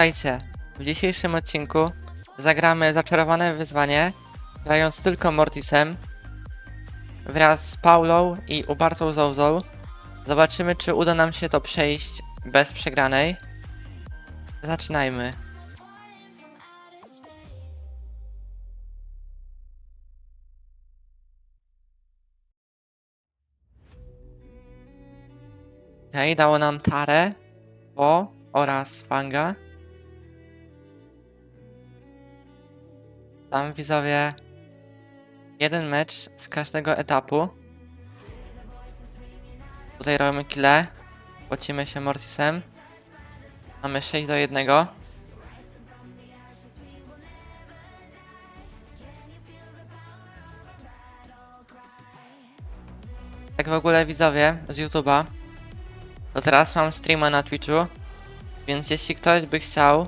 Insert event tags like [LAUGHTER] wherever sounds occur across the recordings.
Słuchajcie, w dzisiejszym odcinku zagramy zaczarowane wyzwanie, grając tylko Mortisem wraz z Paulą i upartą Zouzą. Zobaczymy, czy uda nam się to przejść bez przegranej. Zaczynajmy. Okej, dało nam Tarę, O oraz Fanga. Tam widzowie jeden mecz z każdego etapu. Tutaj robimy kile. Płacimy się Mortisem. Mamy 6 do 1. Tak w ogóle widzowie z YouTube'a. To teraz mam streama na Twitchu. Więc jeśli ktoś by chciał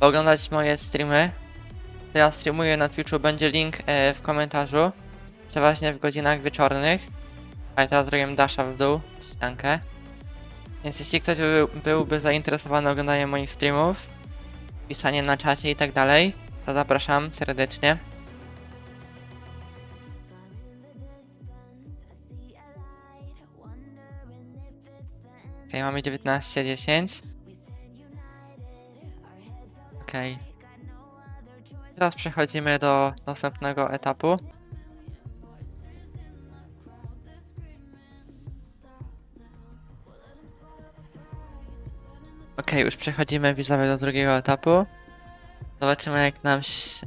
oglądać moje streamy, ja streamuję na Twitchu, będzie link e, w komentarzu. Przeważnie w godzinach wieczornych. A ja teraz zrobię dasha w dół, ściankę. Więc jeśli ktoś by, byłby zainteresowany oglądaniem moich streamów, pisaniem na czacie i tak dalej, to zapraszam serdecznie. Okej, mamy 19-10. Okej. Teraz przechodzimy do następnego etapu. Okej, już przechodzimy widzowie do drugiego etapu. Zobaczymy jak nam,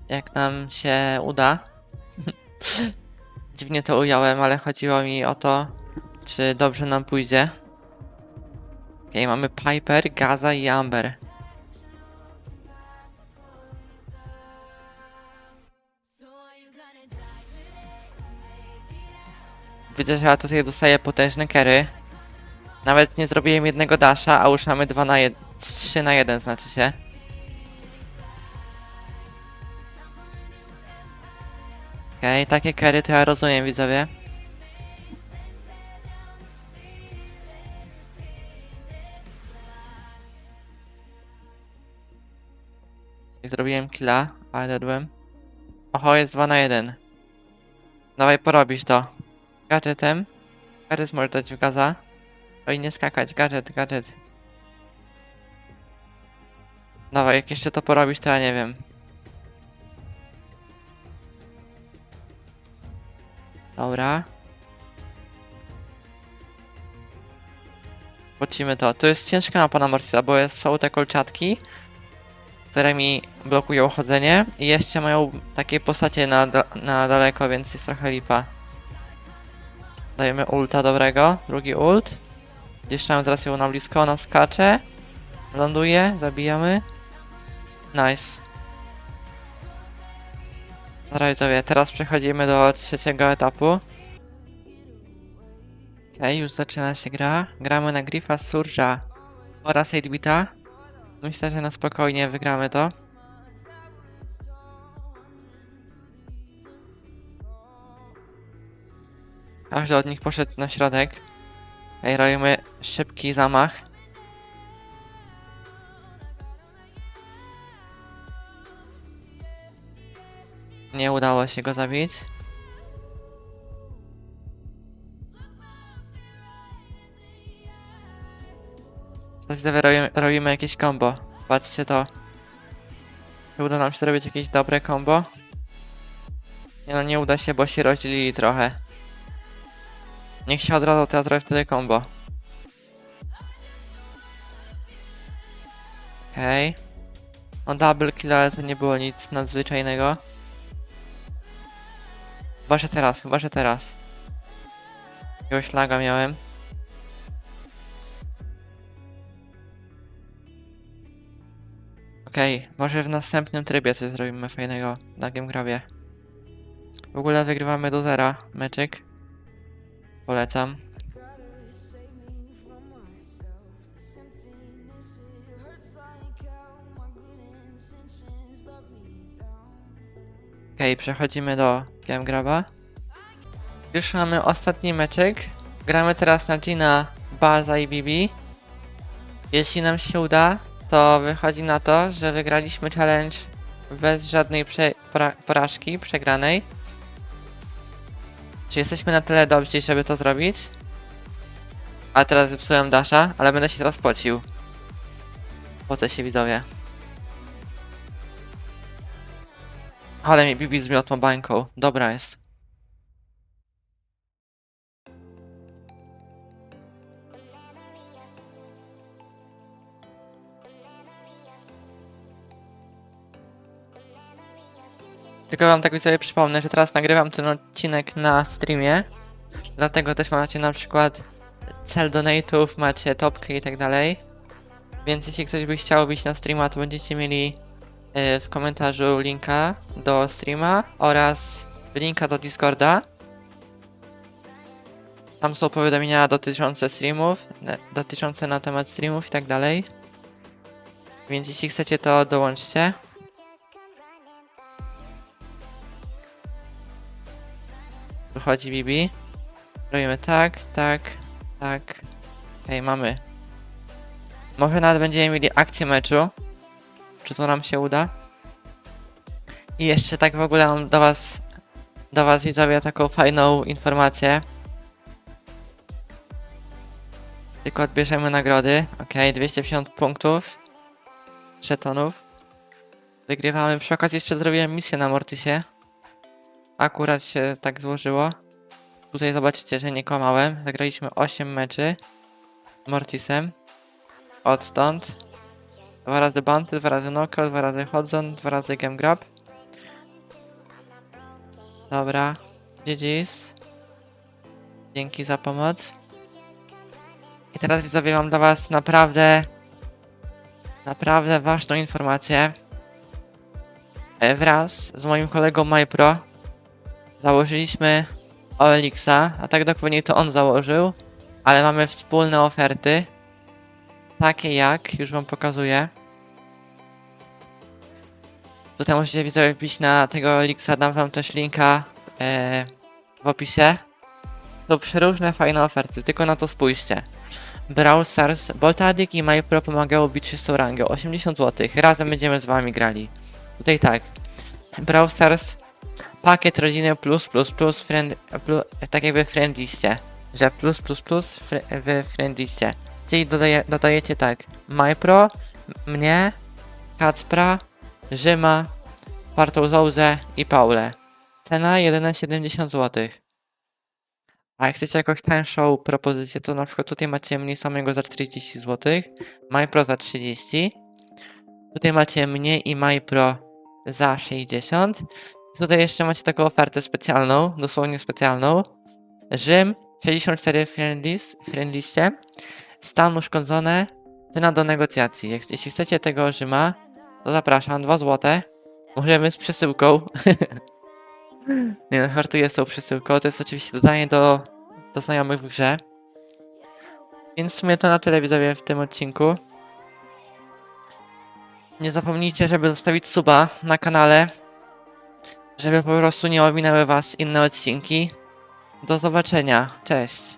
jak nam się uda. [LAUGHS] Dziwnie to ująłem, ale chodziło mi o to, czy dobrze nam pójdzie. Okej, mamy Piper, Gaza i Amber. Widzę, że ja tutaj dostaję potężne kery. Nawet nie zrobiłem jednego dasha, a już mamy 2 na 1, 3 na 1 znaczy się. Okej, takie kery to ja rozumiem widzowie. Zrobiłem killa, ale dedłem. Oho, jest 2 na 1. Dawaj porobisz to. Gadżetem. Gadżet może dać w gaza. Oj, nie skakać. Gadżet, gadżet. Dawaj, jak jeszcze to porobisz, to ja nie wiem. Dobra. Płacimy to. To jest ciężka na pana Mortisa, bo jest, są te kolczatki, które mi blokują chodzenie i jeszcze mają takie postacie na, na daleko, więc jest trochę lipa. Dajemy ulta dobrego, drugi ult. Gdzieś tam teraz ją na blisko, ona skacze. Ląduje, zabijamy. Nice. Dobra widzowie, teraz przechodzimy do trzeciego etapu. Okej, już zaczyna się gra. Gramy na Grifa Surge'a oraz 8-bita. Myślę, że na spokojnie wygramy to. Każdy od nich poszedł na środek. Ej, robimy szybki zamach. Nie udało się go zabić. Teraz widzowie robimy, robimy jakieś combo. Patrzcie to. Czy uda nam się zrobić jakieś dobre combo? Nie no, nie uda się, bo się rozdzielili trochę. Niech się od razu teraz zrobi wtedy combo. Okej. Okay. O double kill, ale to nie było nic nadzwyczajnego. Wasze teraz, wasze teraz. Jakiegoś laga miałem. Okej, może w następnym trybie coś zrobimy fajnego na Game Grabie. W ogóle wygrywamy do zera meczyk. Polecam. Okej, przechodzimy do Game Graba. Już mamy ostatni meczek. Gramy teraz na Gina, Baza i Bibi. Jeśli nam się uda, to wychodzi na to, że wygraliśmy challenge bez żadnej prze pora porażki przegranej. Czy jesteśmy na tyle dobrzy, żeby to zrobić? A teraz zepsułem Dasha, ale będę się teraz pocił. Pocę się widzowie. Ale mi Bibi zmiotło bańką. Dobra jest. Tylko wam tak sobie przypomnę, że teraz nagrywam ten odcinek na streamie. Dlatego też macie na przykład cel donate'ów, macie topkę i tak dalej. Więc jeśli ktoś by chciał być na streama, to będziecie mieli y, w komentarzu linka do streama oraz linka do Discorda. Tam są powiadomienia dotyczące streamów, dotyczące na temat streamów i tak dalej. Więc jeśli chcecie, to dołączcie. Wychodzi Bibi. Robimy tak, tak, tak. Hej, mamy. Może nawet będziemy mieli akcję meczu. Czy to nam się uda? I jeszcze tak w ogóle mam do was, do was widzowie taką fajną informację. Tylko odbierzemy nagrody. Ok, 250 punktów. Żetonów. Wygrywamy. Przy okazji jeszcze zrobiłem misję na Mortysie. Akurat się tak złożyło. Tutaj zobaczycie, że nie kłamałem. Zagraliśmy 8 meczy. Mortisem. Odtąd. Dwa razy Banty, dwa razy Knockout, dwa razy Hodzon, dwa razy Game Grab. Dobra. GG's. Dzięki za pomoc. I teraz widzowie mam dla was naprawdę naprawdę ważną informację. E, Wraz z moim kolegą MyPro założyliśmy OLX-a, a tak dokładnie to on założył, ale mamy wspólne oferty. Takie jak, już wam pokazuję. Tutaj możecie widzowie wbić na tego OLX-a, dam wam też linka e, w opisie. To przeróżne fajne oferty, tylko na to spójrzcie. Brawl Stars, Boltadik i MyPro pomagało bić 300 rangę, 80 zł. Razem będziemy z wami grali. Tutaj tak. Brawl Stars, pakiet rodziny plus plus plus, friend, plus tak jakby friendliście. Że plus plus plus fr w. Czyli dodaje, dodajecie tak. MyPro, mnie, Kacpra, Rzyma, Partą Zouzę i Paulę. Cena 11,70 zł. A jak chcecie jakąś tańszą propozycję, to na przykład tutaj macie mnie samego za 40 zł, MyPro za 30. Tutaj macie mnie i MyPro za 60. Tutaj jeszcze macie taką ofertę specjalną, dosłownie specjalną. Rzym 64 friendlies, friendliście. Stan uszkodzone. Cena do negocjacji. Jak, jeśli chcecie tego Rzyma, to zapraszam, 2 zł. Możemy z przesyłką. [LAUGHS] Nie no, żartuję z tą przesyłką. To jest oczywiście dodanie do, do znajomych w grze. Więc w sumie to na tyle widzowie w tym odcinku. Nie zapomnijcie, żeby zostawić suba na kanale, żeby po prostu nie ominęły was inne odcinki. Do zobaczenia. Cześć.